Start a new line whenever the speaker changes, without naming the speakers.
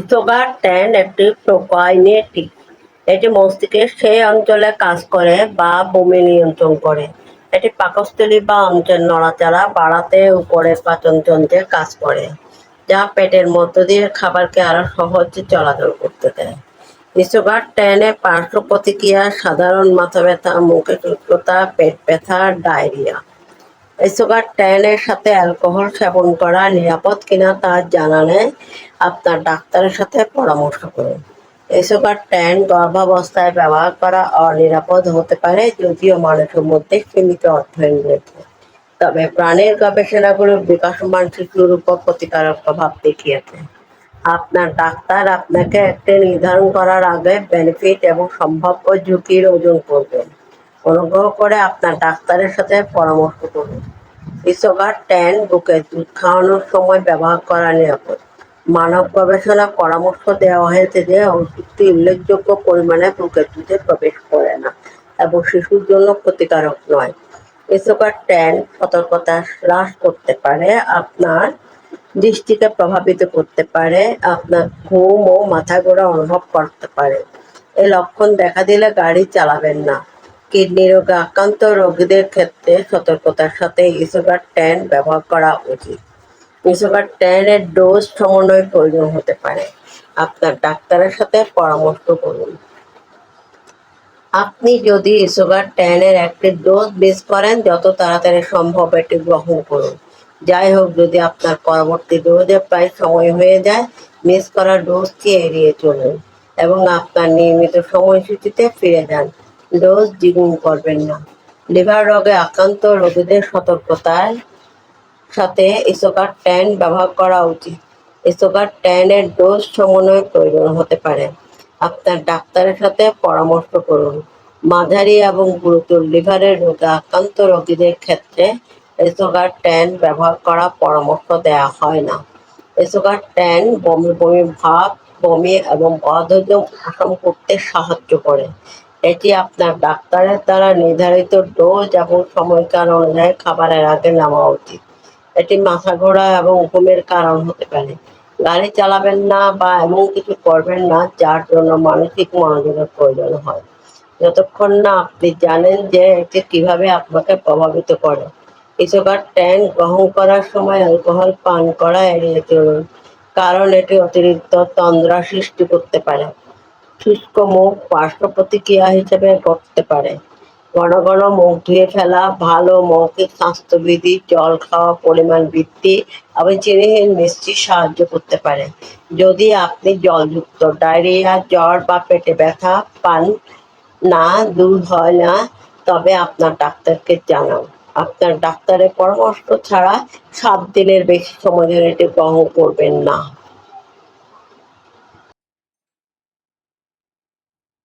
Sugar tan একটি prokinetic. এটি মস্তিষ্কের সেই অঞ্চলে কাজ করে বা বমি নিয়ন্ত্রণ করে। এটি পাকস্থলী বা অঞ্চল নড়াচড়া বাড়াতে উপরের পাচনতন্ত্রে কাজ করে, যা পেটের মধ্য দিয়ে খাবারকে আরও সহজে চলাচল করতে দেয়। সুগার ট্যানে পার্শ্ব প্রতিক্রিয়া, সাধারণ মাথা ব্যথা, মুখে শুষ্কতা পেট ব্যথা, ডায়রিয়া। সুগার ট্যানের সাথে অ্যালকোহল সেবন করা নিরাপদ কিনা তা জানালে আপনার ডাক্তারের সাথে পরামর্শ করুন। সুগার ট্যান গর্ভাবস্থায় ব্যবহার করা অনিরাপদ হতে পারে যদিও মানুষের মধ্যে সীমিত অধ্যয়ন রয়েছে। তবে প্রাণের গবেষণাগুলো বিকাশমান শিশুর উপর ক্ষতিকারক প্রভাব দেখিয়েছে। আপনার ডাক্তার আপনাকে একটি নির্ধারণ করার আগে বেনিফিট এবং সম্ভাব্য ঝুঁকির ওজন করবেন। অনুগ্রহ করে আপনার ডাক্তারের সাথে পরামর্শ করুন। ইসোগার ট্যান বুকে দুধ খাওয়ানোর সময় ব্যবহার করা নিরাপদ। মানব গবেষণা পরামর্শ দেওয়া হয়েছে যে ওষুধটি উল্লেখযোগ্য পরিমাণে বুকের দুধে প্রবেশ করে না এবং শিশুর জন্য ক্ষতিকারক নয়। ইসোগার ট্যান সতর্কতা হ্রাস করতে পারে, আপনার দৃষ্টিকে প্রভাবিত করতে পারে, আপনার ঘুম ও মাথা ঘোরা অনুভব করতে পারে। এই লক্ষণ দেখা দিলে গাড়ি চালাবেন না। কিডনি রোগে আক্রান্ত রোগীদের ক্ষেত্রে সতর্কতার সাথে ইসোগার ট্যান ব্যবহার করা উচিত। ইসোগার ট্যানের ডোজ সমন্বয় প্রয়োজন হতে পারে। আপনার ডাক্তারের সাথে পরামর্শ করুন। আপনি যদি ইসোগার ট্যানের একটি ডোজ মিস করেন, যত তাড়াতাড়ি সম্ভব এটি গ্রহণ করুন। যাই হোক, যদি আপনার পরবর্তী ডোজে প্রায় সময় হয়ে যায়, মিস করা ডোজটি এড়িয়ে চলুন এবং আপনার নিয়মিত সময়সূচিতে ফিরে যান। ডোজ দ্বিগুণ করবেন না। লিভার রোগে আক্রান্ত রোগীদের সতর্কতার সাথে ইসোকার ট্যান ব্যবহার করা উচিত। ইসোকার ট্যানের ডোজ সমন্বয় প্রয়োজন হতে পারে। আপনার ডাক্তারের সাথে পরামর্শ করুন। মাঝারি এবং গুরুতর লিভারের রোগে আক্রান্ত রোগীদের ক্ষেত্রে এসোগার ট্যান ব্যবহার করা পরামর্শ দেওয়া হয় না। এসোগার ট্যান বমি বমি ভাব, বমি এবং অধৈর্য উপশম করতে সাহায্য করে। এটি আপনার ডাক্তারের দ্বারা নির্ধারিত ডোজ এবং সময়কাল অনুযায়ী খাবারের আগে নেওয়া উচিত। এটি মাথা ঘোরা এবং ঘুমের কারণ হতে পারে। গাড়ি চালাবেন না বা এমন কিছু করবেন না যার জন্য মানসিক মনোযোগের প্রয়োজন হয়। যতক্ষণ না আপনি জানেন যে এটি কীভাবে আপনাকে প্রভাবিত করে। ইসোকার ট্যান গ্রহণ করার সময় অ্যালকোহল পান করা এড়িয়ে চলুন, কারণ এটি অতিরিক্ত তন্দ্রা সৃষ্টি করতে পারে। শুষ্ক মুখ পার্শ্ব প্রতিক্রিয়া হিসেবে ঘটতে পারে। ঘন ঘন মুখ ধুয়ে ফেলা, ভালো মৌখিক স্বাস্থ্যবিধি, জল খাওয়া, পরিমাণ বৃদ্ধি এবং চিনিহীন মিষ্টি সাহায্য করতে পারে। যদি আপনি জলযুক্ত, ডায়রিয়া, জ্বর বা পেটে ব্যথা পান না, দূর হয় না, তবে আপনার ডাক্তারকে জানান। আপনার ডাক্তারের পরামর্শ ছাড়া সাত দিনের বেশি সময় ধরে এটি গ্রহণ করবেন না।